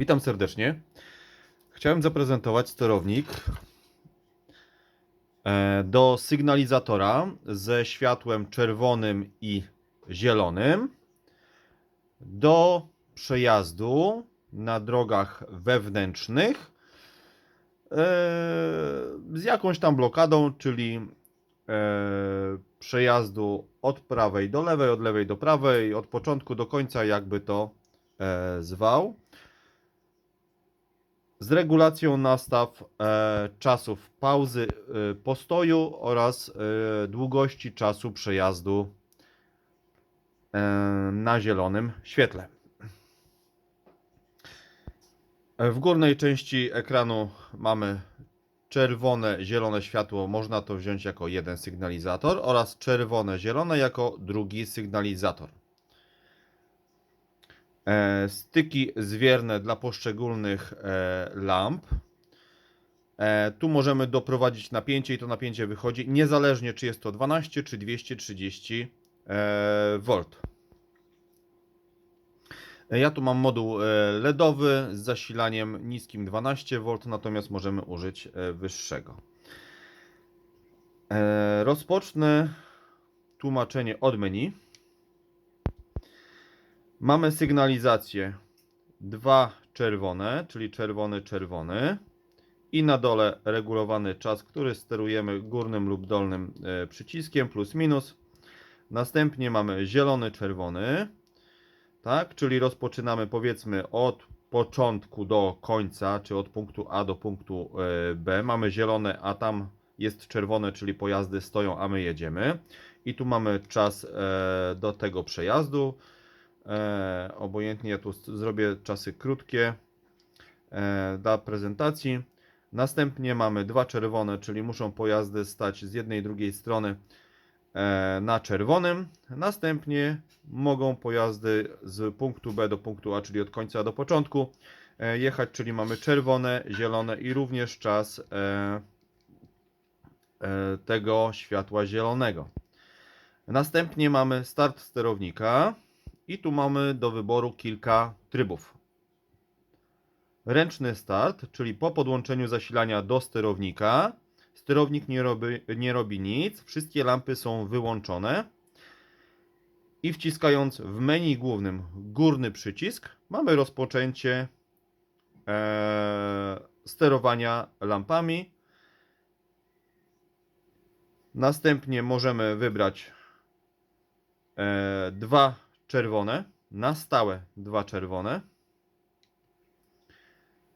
Witam serdecznie. Chciałem zaprezentować sterownik e, do sygnalizatora ze światłem czerwonym i zielonym do przejazdu na drogach wewnętrznych e, z jakąś tam blokadą, czyli e, przejazdu od prawej do lewej, od lewej do prawej, od początku do końca, jakby to zwał z regulacją nastaw e, czasów pauzy e, postoju oraz e, długości czasu przejazdu e, na zielonym świetle. E, W górnej części ekranu mamy czerwone, zielone światło. Można to wziąć jako jeden sygnalizator oraz czerwone, zielone jako drugi sygnalizator. E, styki zwierne dla poszczególnych e, lamp. E, tu możemy doprowadzić napięcie i to napięcie wychodzi niezależnie czy jest to 12 czy 230 e, V. Ja tu mam moduł LEDowy z zasilaniem niskim 12 V, natomiast możemy użyć wyższego. Rozpocznę tłumaczenie od menu. Mamy sygnalizację dwa czerwone, czyli czerwony, czerwony i na dole regulowany czas, który sterujemy górnym lub dolnym e, przyciskiem plus minus. Następnie mamy zielony, czerwony, tak, czyli rozpoczynamy powiedzmy od początku do końca, czy od punktu A do punktu e, B. Mamy zielone, a tam jest czerwone, czyli pojazdy stoją, a my jedziemy. I tu mamy czas e, do tego przejazdu. E, obojętnie ja tu zrobię czasy krótkie e, dla prezentacji. Następnie mamy dwa czerwone, czyli muszą pojazdy stać z jednej i drugiej strony e, na czerwonym. Następnie mogą pojazdy z punktu B do punktu A, czyli od końca do początku e, jechać, czyli mamy czerwone, zielone i również czas e, e, tego światła zielonego. Następnie mamy start sterownika. I tu mamy do wyboru kilka trybów. Ręczny start, czyli po podłączeniu zasilania do sterownika, sterownik nie robi, nie robi nic, wszystkie lampy są wyłączone. I wciskając w menu głównym górny przycisk, mamy rozpoczęcie e, sterowania lampami. Następnie możemy wybrać e, dwa czerwone, na stałe dwa czerwone,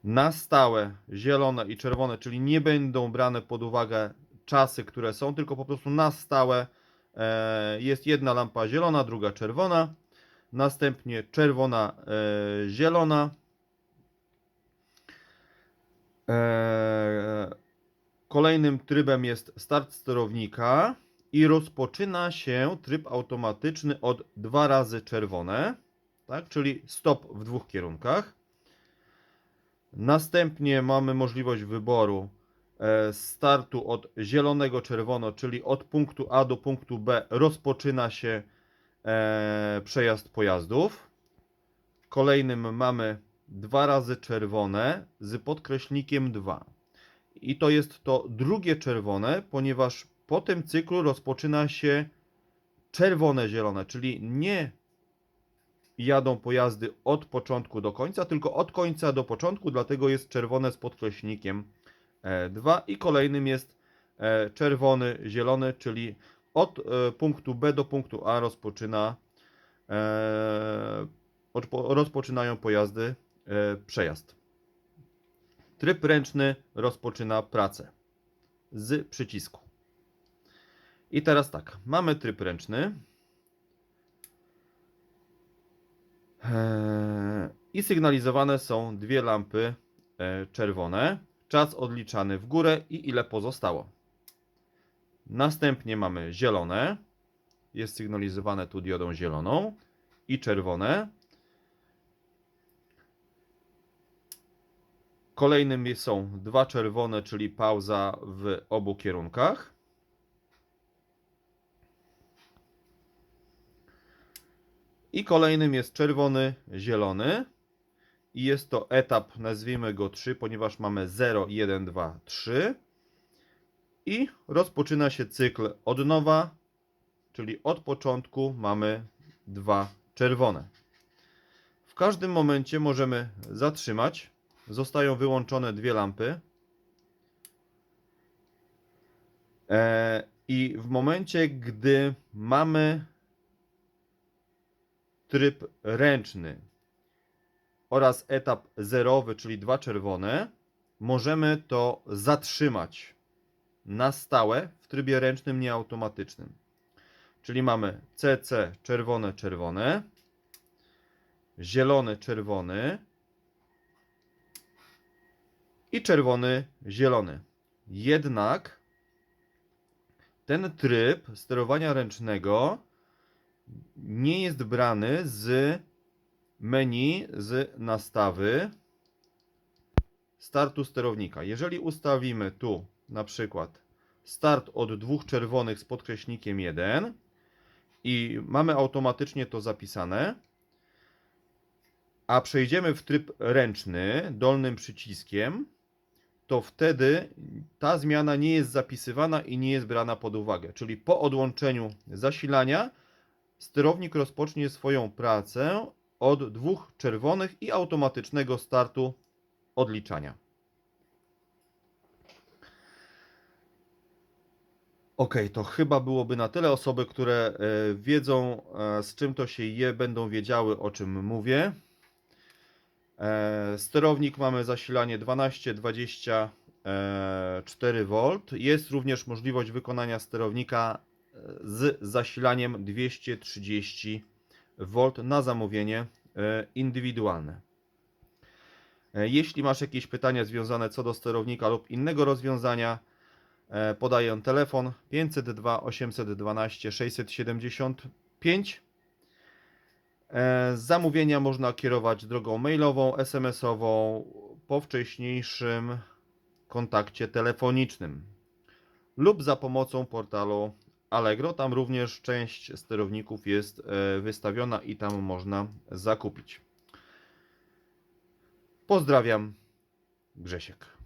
na stałe zielone i czerwone, czyli nie będą brane pod uwagę czasy, które są, tylko po prostu na stałe e, jest jedna lampa zielona, druga czerwona, następnie czerwona, e, zielona. E, kolejnym trybem jest start sterownika i rozpoczyna się tryb automatyczny od dwa razy czerwone, tak, czyli stop w dwóch kierunkach. Następnie mamy możliwość wyboru e, startu od zielonego czerwono, czyli od punktu A do punktu B rozpoczyna się e, przejazd pojazdów. Kolejnym mamy dwa razy czerwone z podkreślnikiem 2. I to jest to drugie czerwone, ponieważ po tym cyklu rozpoczyna się czerwone, zielone, czyli nie jadą pojazdy od początku do końca, tylko od końca do początku, dlatego jest czerwone z podkreślnikiem 2 i kolejnym jest e, czerwony, zielony, czyli od e, punktu B do punktu A rozpoczyna, e, rozpoczynają pojazdy e, przejazd. Tryb ręczny rozpoczyna pracę z przycisku. I teraz tak, mamy tryb ręczny. Eee, I sygnalizowane są dwie lampy e, czerwone. Czas odliczany w górę i ile pozostało. Następnie mamy zielone. Jest sygnalizowane tu diodą zieloną i czerwone. Kolejnym są dwa czerwone, czyli pauza w obu kierunkach. I kolejnym jest czerwony, zielony. i jest to etap, nazwijmy go 3, ponieważ mamy 0, 1, 2, 3 i rozpoczyna się cykl od nowa, czyli od początku mamy dwa czerwone. W każdym momencie możemy zatrzymać. Zostają wyłączone dwie lampy. E, I w momencie, gdy mamy tryb ręczny oraz etap zerowy, czyli dwa czerwone, możemy to zatrzymać na stałe w trybie ręcznym, nieautomatycznym. Czyli mamy CC czerwone, czerwone, zielony, czerwony i czerwony, zielony. Jednak ten tryb sterowania ręcznego nie jest brany z menu z nastawy startu sterownika. Jeżeli ustawimy tu na przykład start od dwóch czerwonych z podkreśnikiem 1 i mamy automatycznie to zapisane, a przejdziemy w tryb ręczny dolnym przyciskiem, to wtedy ta zmiana nie jest zapisywana i nie jest brana pod uwagę. Czyli po odłączeniu zasilania sterownik rozpocznie swoją pracę od dwóch czerwonych i automatycznego startu odliczania. Ok, to chyba byłoby na tyle. Osoby, które e, wiedzą e, z czym to się je, będą wiedziały o czym mówię. E, Sterownik mamy zasilanie 12, 24 V. Jest również możliwość wykonania sterownika z zasilaniem 230 V na zamówienie e, indywidualne. E, Jeśli masz jakieś pytania związane co do sterownika lub innego rozwiązania, e, podaję telefon 502 812 675. E, Zamówienia można kierować drogą mailową, SMS-ową po wcześniejszym kontakcie telefonicznym lub za pomocą portalu Allegro. Tam również część sterowników jest e, wystawiona i tam można zakupić. Pozdrawiam, Grzesiek.